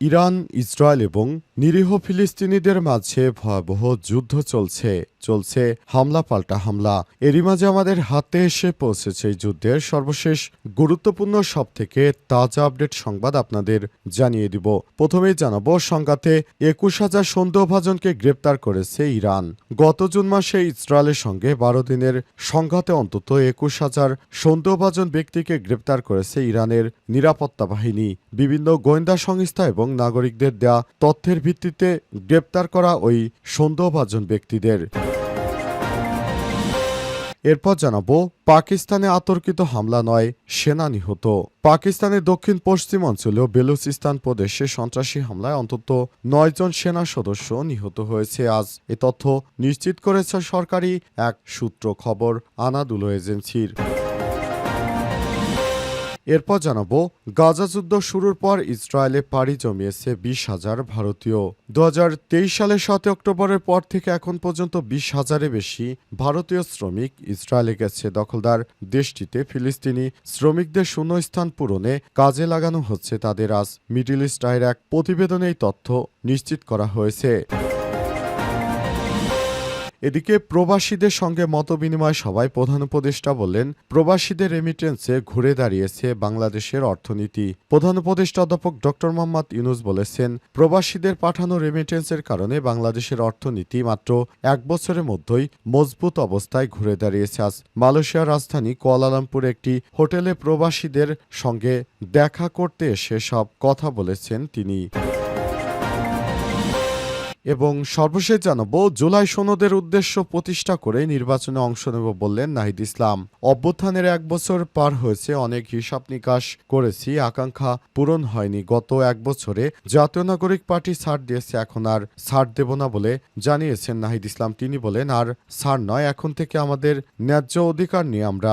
Iran, Israel এবং নিরীহ ফিলিস্তিনিদের মাঝে ভয়াবহ যুদ্ধ চলছে। চলছে হামলা পাল্টা হামলা। এরই মাঝে আমাদের হাতে এসে পৌঁছেছে যুদ্ধের সর্বশেষ গুরুত্বপূর্ণ সব থেকে তাজা আপডেট সংবাদ আপনাদের জানিয়ে দিব। প্রথমেই জানাব, সংঘাতে একুশ হাজার সন্দেহভাজনকে গ্রেপ্তার করেছে ইরান। গত জুন মাসে ইসরায়েলের সঙ্গে বারো দিনের সংঘাতে অন্তত একুশ হাজার সন্দেহভাজন ব্যক্তিকে গ্রেপ্তার করেছে ইরানের নিরাপত্তা বাহিনী। বিভিন্ন গোয়েন্দা সংস্থা এবং নাগরিকদের দেয়া তথ্যের ভিত্তিতে গ্রেপ্তার করা ওই সন্দেহভাজন ব্যক্তিদের। এরপর জানাব, পাকিস্তানে আতর্কিত হামলা নয়, সেনা নিহত। পাকিস্তানের দক্ষিণ পশ্চিম অঞ্চলেও বেলুচিস্তান প্রদেশে সন্ত্রাসী হামলায় অন্তত নয়জন সেনা সদস্য নিহত হয়েছে। আজ এ তথ্য নিশ্চিত করেছে সরকারি এক সূত্র খবর আনাদুল এজেন্সির। এরপর জানাব, গাজা যুদ্ধ শুরুর পর ইসরায়েলে পাড়ি জমিয়েছে বিশ হাজার ভারতীয়। দু হাজার তেইশ সালের সাত অক্টোবরের পর থেকে এখন পর্যন্ত বিশ হাজারের বেশি ভারতীয় শ্রমিক ইসরায়েলে গেছে। দখলদার দেশটিতে ফিলিস্তিনি শ্রমিকদের শূন্যস্থান পূরণে কাজে লাগানো হচ্ছে তাদের। আজ মিডিল ইস্ট আয়ের এক প্রতিবেদনে এই তথ্য নিশ্চিত করা হয়েছে। এদিকে প্রবাসীদের সঙ্গে মতবিনিময় সভায় প্রধান উপদেষ্টা বললেন, প্রবাসীদের রেমিটেন্সে ঘুরে দাঁড়িয়েছে বাংলাদেশের অর্থনীতি। প্রধান উপদেষ্টা অধ্যাপক ড মোহাম্মদ ইউনুস বলেছেন, প্রবাসীদের পাঠানো রেমিটেন্সের কারণে বাংলাদেশের অর্থনীতি মাত্র এক বছরের মধ্যেই মজবুত অবস্থায় ঘুরে দাঁড়িয়েছে। আজ মালয়েশিয়ার রাজধানী কুয়ালালামপুরে একটি হোটেলে প্রবাসীদের সঙ্গে দেখা করতে এসে সব কথা বলেছেন তিনি। এবং সর্বশেষ জানাব, জুলাই সনদের উদ্দেশ্য প্রতিষ্ঠা করে নির্বাচনে অংশ নেব বললেন নাহিদ ইসলাম। অভ্যুত্থানের এক বছর পার হয়েছে, অনেক হিসাব নিকাশ করেছি, আকাঙ্ক্ষা পূরণ হয়নি। গত এক বছরে জাতীয় নাগরিক পার্টি ছাড় দিয়েছে, এখন আর ছাড় দেব না বলে জানিয়েছেন নাহিদ ইসলাম। তিনি বলেন, আর ছাড় নয়, এখন থেকে আমাদের ন্যায্য অধিকার নিয়ে আমরা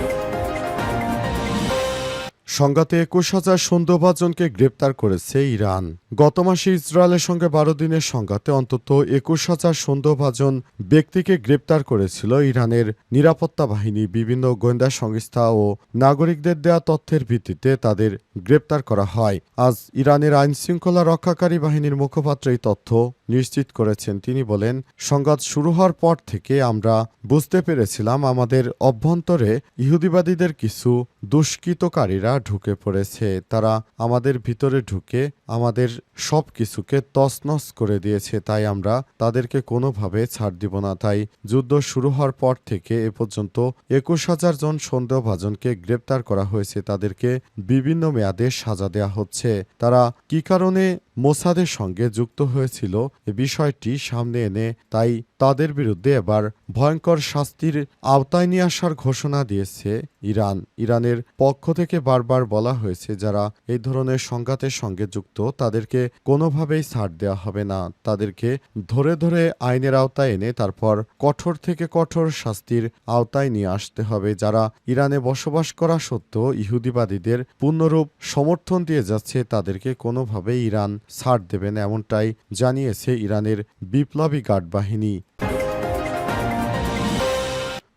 সংঘাতে একুশ হাজার সন্দেহভাজনকে গ্রেপ্তার করেছে ইরান। গত মাসে ইসরায়েলের সঙ্গে বারো দিনের সংঘাতে অন্তত একুশ হাজার সন্দেহভাজন ব্যক্তিকে গ্রেপ্তার করেছিল ইরানের নিরাপত্তা বাহিনী, বিভিন্ন গোয়েন্দা সংস্থা ও নাগরিকদের দেয়া তথ্যের ভিত্তিতে তাদের গ্রেপ্তার করা হয়। আজ ইরানের আইনশৃঙ্খলা রক্ষাকারী বাহিনীর মুখপাত্র এই তথ্য নিশ্চিত করেছেন। তিনি বলেন, সংঘাত শুরু হওয়ার পর থেকে আমরা বুঝতে পেরেছিলাম আমাদের অভ্যন্তরে ইহুদিবাদীদের কিছু দুষ্কৃতকারীরা ঢুকে পড়েছে। তারা আমাদের ভিতরে ঢুকে আমাদের সব কিছুকে তছনছ করে দিয়েছে। তাই আমরা তাদেরকে কোনোভাবে ছাড় দিব না। তাই যুদ্ধ শুরু হওয়ার পর থেকে এ পর্যন্ত একুশ হাজার জন সন্দেহভাজনকে গ্রেপ্তার করা হয়েছে। তাদেরকে বিভিন্ন মেয়াদে সাজা দেওয়া হচ্ছে। তারা কি কারণে মোসাদের সঙ্গে যুক্ত হয়েছিল। এ বিষয়টি সামনে এনে তাই তাদের বিরুদ্ধে এবার ভয়ঙ্কর শাস্তির আওতায় নিয়ে আসার ঘোষণা দিয়েছে ইরান। ইরানের পক্ষ থেকে বারবার বলা হয়েছে যারা এই ধরনের সংঘাতের সঙ্গে যুক্ত, তাদেরকে কোনোভাবেই ছাড় দেওয়া হবে না। তাদেরকে ধরে ধরে আইনের আওতায় এনে তারপর কঠোর থেকে কঠোর শাস্তির আওতায় নিয়ে আসতে হবে। যারা ইরানে বসবাস করা সত্ত্বেও ইহুদিবাদীদের পূর্ণরূপ সমর্থন দিয়ে যাচ্ছে, তাদেরকে কোনোভাবেই ইরান ছাড় দেবে না, এমনটাই জানিয়েছে ইরানের বিপ্লবী গার্ড বাহিনী।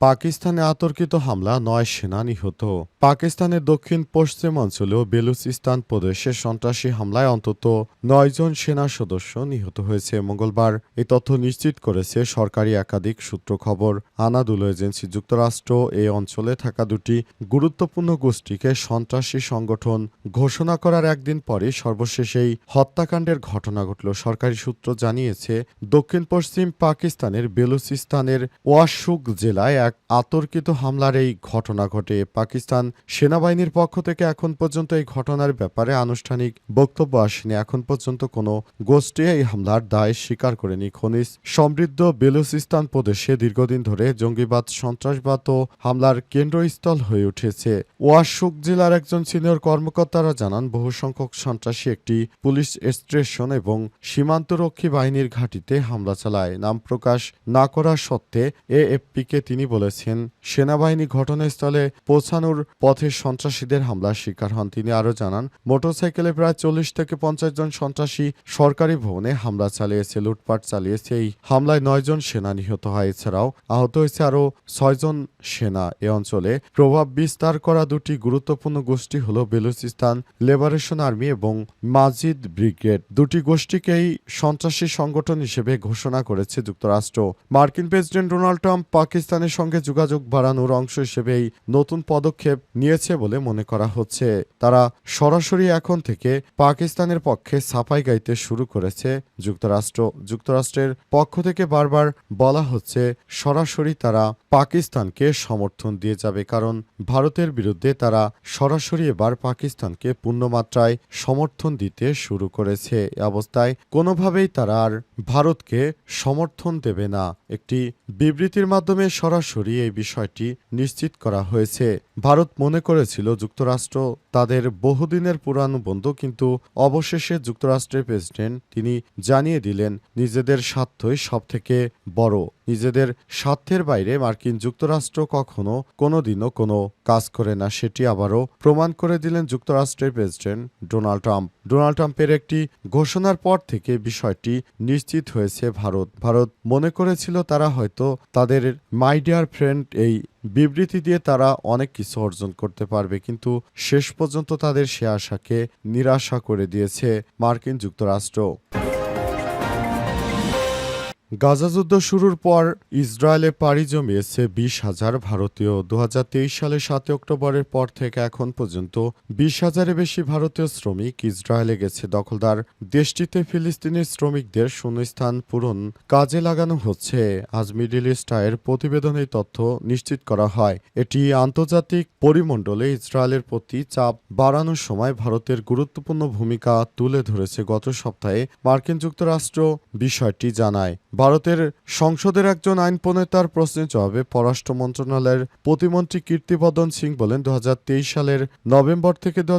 পাকিস্তানে আতর্কিত হামলা নয় সেনা নিহত। পাকিস্তানের দক্ষিণ পশ্চিম অঞ্চলেও বেলুচিস্তান প্রদেশে সন্ত্রাসী হামলায় অন্তত নয়জন সেনা সদস্য নিহত হয়েছে। মঙ্গলবার এ তথ্য নিশ্চিত করেছে সরকারি একাধিক সূত্র খবর। আনাদুল এজেন্সি যুক্তরাষ্ট্র এই অঞ্চলে থাকা দুটি গুরুত্বপূর্ণ গোষ্ঠীকে সন্ত্রাসী সংগঠন ঘোষণা করার একদিন পরে সর্বশেষ এই হত্যাকাণ্ডের ঘটনা ঘটল। সরকারি সূত্র জানিয়েছে, দক্ষিণ পশ্চিম পাকিস্তানের বেলুচিস্তানের ওয়াশুক জেলায় এক আতর্কিত হামলার এই ঘটনা ঘটে। পাকিস্তান সেনাবাহিনীর পক্ষ থেকে এখন পর্যন্ত এই ঘটনার ব্যাপারে আনুষ্ঠানিক বক্তব্য আসেনি। এখন পর্যন্ত কোনো গোষ্ঠী এই হামলার দায় স্বীকার করেনি। খনিজ সমৃদ্ধ বেলুচিস্তান প্রদেশে দীর্ঘদিন ধরে জঙ্গিবাদ, সন্ত্রাসবাদ ও হামলার কেন্দ্রস্থল হয়ে উঠেছে। ওয়াশুক জেলার একজন সিনিয়র কর্মকর্তারা জানান, বহু সংখ্যক সন্ত্রাসী একটি পুলিশ স্টেশন এবং সীমান্তরক্ষী বাহিনীর ঘাঁটিতে হামলা চালায়। নাম প্রকাশ না করা সত্ত্বে এএফপিকে তিনি বলেছেন, সেনাবাহিনী ঘটনাস্থলে পৌঁছানোর পথে সন্ত্রাসীদের হামলার শিকার হন। তিনি আরও জানান, মোটরসাইকেলে প্রায় চল্লিশ থেকে পঞ্চাশ জন সন্ত্রাসী সরকারি ভবনে হামলা চালিয়েছে, লুটপাট চালিয়েছে। এই হামলায় নয়জন সেনা নিহত হয়। এছাড়াও আহত হয়েছে আরও ছয়জন সেনা। এ অঞ্চলে প্রভাব বিস্তার করা দুটি গুরুত্বপূর্ণ গোষ্ঠী হল বেলুচিস্তান লেবারেশন আর্মি এবং মাজিদ ব্রিগেড। দুটি গোষ্ঠীকেই সন্ত্রাসী সংগঠন হিসেবে ঘোষণা করেছে যুক্তরাষ্ট্র। মার্কিন প্রেসিডেন্ট ডোনাল্ড ট্রাম্প পাকিস্তানের সঙ্গে যোগাযোগ বাড়ানোর অংশ হিসেবে এই নতুন পদক্ষেপ নিয়েছে বলে মনে করা হচ্ছে। তারা সরাসরি এখন থেকে পাকিস্তানের পক্ষে সাফাই গাইতে শুরু করেছে। যুক্তরাষ্ট্র, যুক্তরাষ্ট্রের পক্ষ থেকে বারবার বলা হচ্ছে, সরাসরি তারা পাকিস্তানকে সমর্থন দিয়ে যাবে, কারণ ভারতের বিরুদ্ধে তারা সরাসরি এবার পাকিস্তানকে পূর্ণমাত্রায় সমর্থন দিতে শুরু করেছে। অবস্থায় কোনোভাবেই তারা আর ভারতকে সমর্থন দেবে না। একটি বিবৃতির মাধ্যমে সরাসরি এই বিষয়টি নিশ্চিত করা হয়েছে। ভারত মনে করেছিল যুক্তরাষ্ট্র তাদের বহুদিনের পুরানো বন্ধু, কিন্তু অবশেষে যুক্তরাষ্ট্রের প্রেসিডেন্ট তিনি জানিয়ে দিলেন, নিজেদের স্বার্থই সবথেকে বড়। নিজেদের স্বার্থের বাইরে মার্কিন যুক্তরাষ্ট্র কখনো, কোনোদিনও কোনো কাজ করে না। সেটি আবারও প্রমাণ করে দিলেন যুক্তরাষ্ট্রের প্রেসিডেন্ট ডোনাল্ড ট্রাম্প। ডোনাল্ড ট্রাম্পের একটি ঘোষণার পর থেকে বিষয়টি নিশ্চিত হয়েছে ভারত। ভারত মনে করেছিল তারা হয়তো তাদের মাই ডিয়ার ফ্রেন্ড এই বিবৃতি দিয়ে তারা অনেক কিছু অর্জন করতে পারবে, কিন্তু শেষ পর্যন্ত তাদের সে আশাকে নিরাশা করে দিয়েছে মার্কিন যুক্তরাষ্ট্র। গাজা যুদ্ধ শুরুর পর ইসরায়েলে পাড়ি জমিয়েছে বিশ হাজার ভারতীয়। দু হাজার তেইশ সালে সাতই অক্টোবরের পর থেকে এখন পর্যন্ত বিশ হাজারের বেশি ভারতীয় শ্রমিক ইসরায়েলে গেছে। দখলদার দেশটিতে ফিলিস্তিনি শ্রমিকদের শূন্যস্থান পূরণ কাজে লাগানো হচ্ছে। আজ মিডিল ইস্ট আয়ের প্রতিবেদনে তথ্য নিশ্চিত করা হয়। এটি আন্তর্জাতিক পরিমণ্ডলে ইসরায়েলের প্রতি চাপ বাড়ানোর সময় ভারতের গুরুত্বপূর্ণ ভূমিকা তুলে ধরেছে, গত সপ্তাহে মার্কিন যুক্তরাষ্ট্র বিষয়টি জানায়। ভারতের সংসদের একজন আইন প্রণেতার প্রশ্নের জবাবে পররাষ্ট্র মন্ত্রণালয়ের প্রতিমন্ত্রী কীর্তিবর্ধন সিং বলেন দু সালের নভেম্বর থেকে দু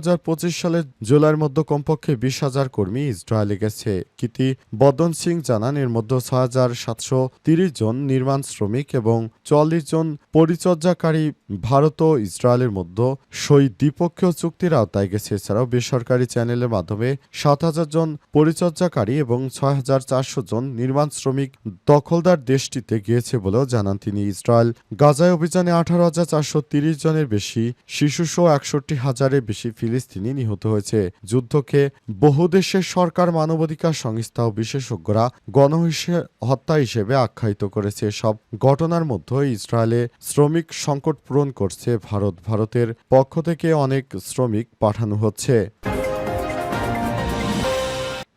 সালের জুলাইয়ের মধ্যে কমপক্ষে বিশ হাজার কর্মী ইসরায়েলে গেছে। কীর্তি বর্ধন সিং জানান, এর মধ্যে ছয় হাজার সাতশো তিরিশ জন নির্মাণ শ্রমিক এবং চল্লিশ জন পরিচর্যাকারী ভারত ও ইসরায়েলের মধ্যে সই দ্বিপক্ষীয় চুক্তির আওতায় গেছে। এছাড়াও বেসরকারি চ্যানেলের মাধ্যমে সাত হাজার জন পরিচর্যাকারী এবং ছয় হাজার চারশো জন নির্মাণ শ্রমিক দখলদার দেশটিতে গিয়েছে বলেও জানান তিনি। ইসরায়েল গাজায় অভিযানে আঠারো হাজার চারশো তিরিশ জনের বেশি শিশুসহ একষট্টি হাজারের বেশি ফিলিস্তিনি নিহত হয়েছে। যুদ্ধকে বহু দেশের সরকার, মানবাধিকার সংস্থা ও বিশেষজ্ঞরা গণহিসে হত্যা হিসেবে আখ্যায়িত করেছে। সব ঘটনার মধ্যে ইসরায়েলে শ্রমিক সংকট পূরণ করছে। ভারত, ভারতের পক্ষ থেকে অনেক শ্রমিক পাঠানো হচ্ছে।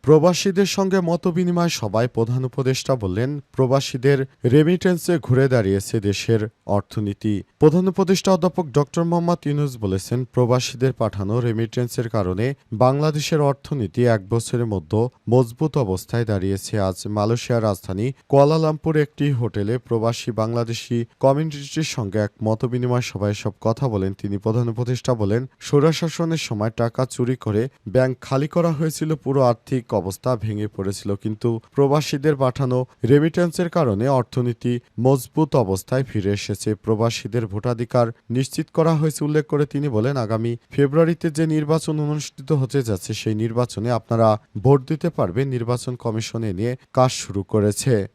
প্রবাসীদের সঙ্গে মতবিনিময় সভায় প্রধান উপদেষ্টা বললেন, প্রবাসীদের রেমিটেন্সে ঘুরে দাঁড়িয়েছে দেশের অর্থনীতি। প্রধান উপদেষ্টা অধ্যাপক ডক্টর মোহাম্মদ ইউনুস বলেছেন, প্রবাসীদের পাঠানো রেমিটেন্সের কারণে বাংলাদেশের অর্থনীতি এক বছরের মধ্যে মজবুত অবস্থায় দাঁড়িয়েছে। আজ মালয়েশিয়ার রাজধানী কুয়ালালামপুর একটি হোটেলে প্রবাসী বাংলাদেশি কমিউনিটির সঙ্গে এক মতবিনিময় সভায় সব কথা বলেন। তিনি প্রধান উপদেষ্টা বলেন, স্বৈরশাসনের সময় টাকা চুরি করে ব্যাংক খালি করা হয়েছিল পুরো আর্থিক অবস্থা ভেঙে পড়েছিল, কিন্তু প্রবাসীদের পাঠানো রেমিটেন্সের কারণে অর্থনীতি মজবুত অবস্থায় ফিরে এসেছে। প্রবাসীদের ভোটাধিকার নিশ্চিত করা হয়েছে উল্লেখ করে তিনি বলেন, আগামী ফেব্রুয়ারিতে যে নির্বাচন অনুষ্ঠিত হতে যাচ্ছে, সেই নির্বাচনে আপনারা ভোট দিতে পারবেন। নির্বাচন কমিশনে নিয়ে কাজ শুরু করেছে।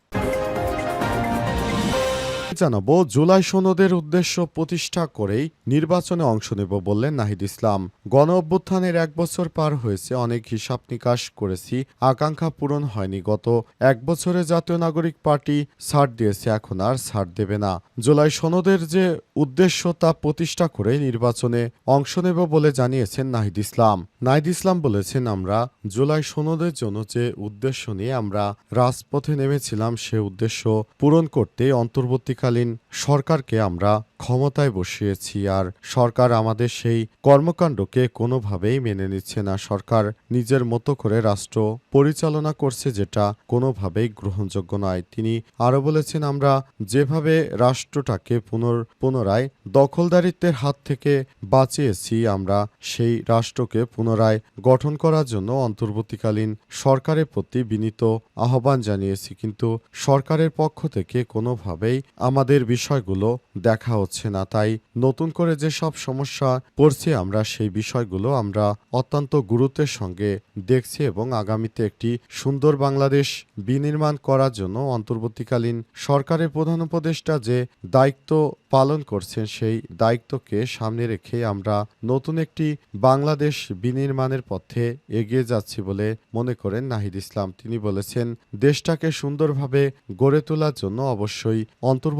জানাব, জুলাই সনদের উদ্দেশ্য প্রতিষ্ঠা করেই নির্বাচনে অংশ নেব বললেন নাহিদ ইসলাম। গণ অভ্যুত্থানের এক বছর পার হয়েছে, অনেক হিসাব নিকাশ করেছি, আকাঙ্ক্ষা পূরণ হয়নি। গত এক বছরে জাতীয় নাগরিক পার্টি ছাড় দিয়েছে, এখন আর ছাড় দেবে না। জুলাই সনদের যে উদ্দেশ্য তা প্রতিষ্ঠা করে নির্বাচনে অংশ নেব বলে জানিয়েছেন নাহিদ ইসলাম। নাহিদ ইসলাম বলেছেন, আমরা জুলাই সনদের জন্য যে উদ্দেশ্য নিয়ে আমরা রাজপথে নেমেছিলাম, সে উদ্দেশ্য পূরণ করতে অন্তর্বর্তীকালীন অন্তর্বর্তীকালীন সরকারকে আমরা ক্ষমতায় বসিয়েছি আর সরকার আমাদের সেই কর্মকাণ্ডকে কোনোভাবেই মেনে নিচ্ছে না। সরকার নিজের মতো করে রাষ্ট্র পরিচালনা করছে যেটা কোনোভাবেই গ্রহণযোগ্য নয়। তিনি আরও বলেছেন, আমরা যেভাবে রাষ্ট্রটাকে পুনর, পুনরায় দখলদারিত্বের হাত থেকে বাঁচিয়েছি, আমরা সেই রাষ্ট্রকে পুনরায় গঠন করার জন্য অন্তর্বর্তীকালীন সরকারের প্রতি বিনীত আহ্বান জানিয়েছি। কিন্তু সরকারের পক্ষ থেকে কোনোভাবেই আমাদের বিষয়গুলো দেখা হচ্ছে না, তাই নতুন করে যে সব সমস্যা পড়ছে আমরা, সেই বিষয়গুলো আমরা অত্যন্ত গুরুত্বের সঙ্গে দেখছি এবং আগামীতে একটি সুন্দর বাংলাদেশ বিনির্মাণ করার জন্য অন্তর্বর্তীকালীন সরকারের প্রধান উপদেষ্টা যে দায়িত্ব পালন করছেন, সেই দায়িত্বকে সামনে রেখে আমরা নতুন একটি বাংলাদেশ বিনির্মাণের পথে এগিয়ে যাচ্ছি বলে মনে করেন নাহিদ ইসলাম। তিনি বলেছেন, দেশটাকে সুন্দরভাবে গড়ে তোলার জন্য অবশ্যই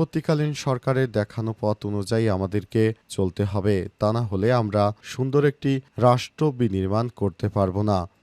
অন্তর্বর্তীকালীন সরকারের দেখানো পথ অনুযায়ী আমাদেরকে চলতে হবে। তা না হলে আমরা সুন্দর একটি রাষ্ট্র বিনির্মাণ করতে পারব না।